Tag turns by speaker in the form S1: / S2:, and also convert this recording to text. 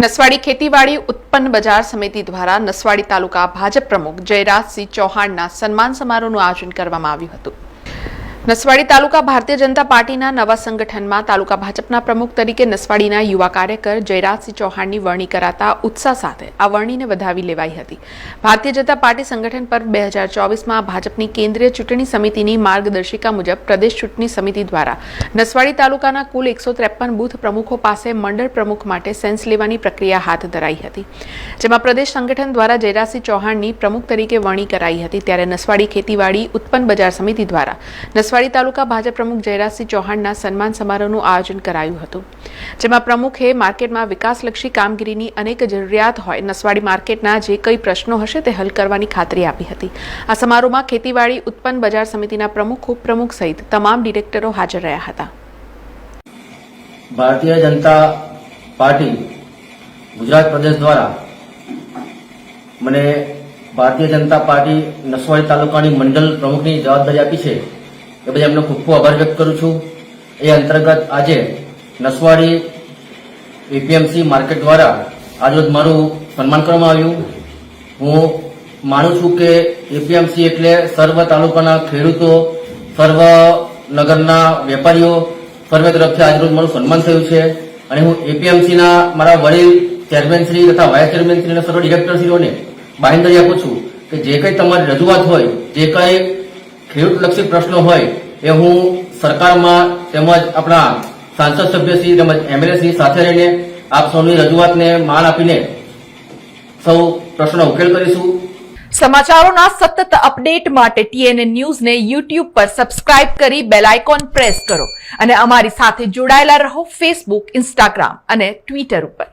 S1: નસવાડી ખેતીવાડી ઉત્પન્ન બજાર સમિતિ દ્વારા નસવાડી તાલુકા ભાજપ પ્રમુખ જયરાજસિંહ ચૌહાણના સન્માન સમારોહનું આયોજન કરવામાં આવ્યું હતું. નસવાડી તાલુકા ભારતીય જનતા પાર્ટીના નવા સંગઠનમાં તાલુકા ભાજપના પ્રમુખ તરીકે નસવાડીના યુવા કાર્યકર જયરાજસિંહ ચૌહાણની વરણી કરાતા ઉત્સાહ સાથે આ વરણીને વધાવી લેવાઈ હતી. ભારતીય જનતા પાર્ટી સંગઠન પર બે હજાર ચોવીસમાં ભાજપની કેન્દ્રીય ચૂંટણી સમિતિની માર્ગદર્શિકા મુજબ પ્રદેશ ચૂંટણી સમિતિ દ્વારા નસવાડી તાલુકાના કુલ એકસો ત્રેપન બૂથ પ્રમુખો પાસે મંડળ પ્રમુખ માટે સેન્સ લેવાની પ્રક્રિયા હાથ ધરાઈ હતી. જેમાં પ્રદેશ સંગઠન દ્વારા જયરાજસિંહ ચૌહાણની પ્રમુખ તરીકે વરણી કરાઈ હતી. ત્યારે નસવાડી ખેતીવાડી ઉત્પન્ન બજાર સમિતિ દ્વારા નસવાડી તાલુકા ભાજપ પ્રમુખ જયરાજસિંહ ચૌહાણના સન્માન સમારોહનું આયોજન કરાયું હતું, જેમાં પ્રમુખે માર્કેટમાં વિકાસલક્ષી કામગીરીની અનેક જરૂરિયાત હોય, નસવાડી માર્કેટના જે કઈ પ્રશ્નો હશે તે હલ કરવાની ખાતરી આપી હતી. આ સમારોહમાં ખેતીવાડી ઉત્પન્ન બજાર સમિતિના પ્રમુખ, ઉપપ્રમુખ સહિત તમામ ડિરેક્ટરો હાજર રહ્યા હતા.
S2: ભારતીય જનતા પાર્ટી ગુજરાત પ્રદેશ દ્વારા મને ભારતીય જનતા પાર્ટી નસવાડી તાલુકાની મંડળ પ્રમુખની જવાબદારી આપી છે. એ બધા એમનો ખૂબ ખૂબ આભાર વ્યક્ત કરું છું. એ અંતર્ગત આજે નસવાડી એપીએમસી માર્કેટ દ્વારા આજરોજ મારું સન્માન કરવામાં આવ્યું. હું માનું છું કે એપીએમસી એટલે સર્વ તાલુકાના ખેડૂતો, સર્વ નગરના વેપારીઓ, સર્વે તરફથી આજરોજ મારું સન્માન થયું છે. અને હું એપીએમસીના મારા વડીલ ચેરમેનશ્રી તથા વાઇસ ચેરમેનશ્રી અને સર્વ ડિરેક્ટરશ્રીઓને બાંહેધરી આપું છું કે જે કંઈ તમારી રજૂઆત હોય, જે કંઈ ખેડૂતલક્ષી પ્રશ્નો હોય એ હું સરકારમાં તેમજ આપણા સાંસદ સભ્યશ્રી તેમજ એમએલએ સાથે રહીને આપ સૌની રજૂઆતને માન આપીને સૌ પ્રશ્નો ઉકેલ કરીશું.
S3: સમાચારોના સતત અપડેટ માટે ટીએનએ ન્યૂઝને યુટ્યુબ પર સબસ્ક્રાઇબ કરી બેલ આઇકોન પ્રેસ કરો અને અમારી સાથે જોડાયેલા રહો ફેસબુક, ઇન્સ્ટાગ્રામ અને ટ્વિટર ઉપર.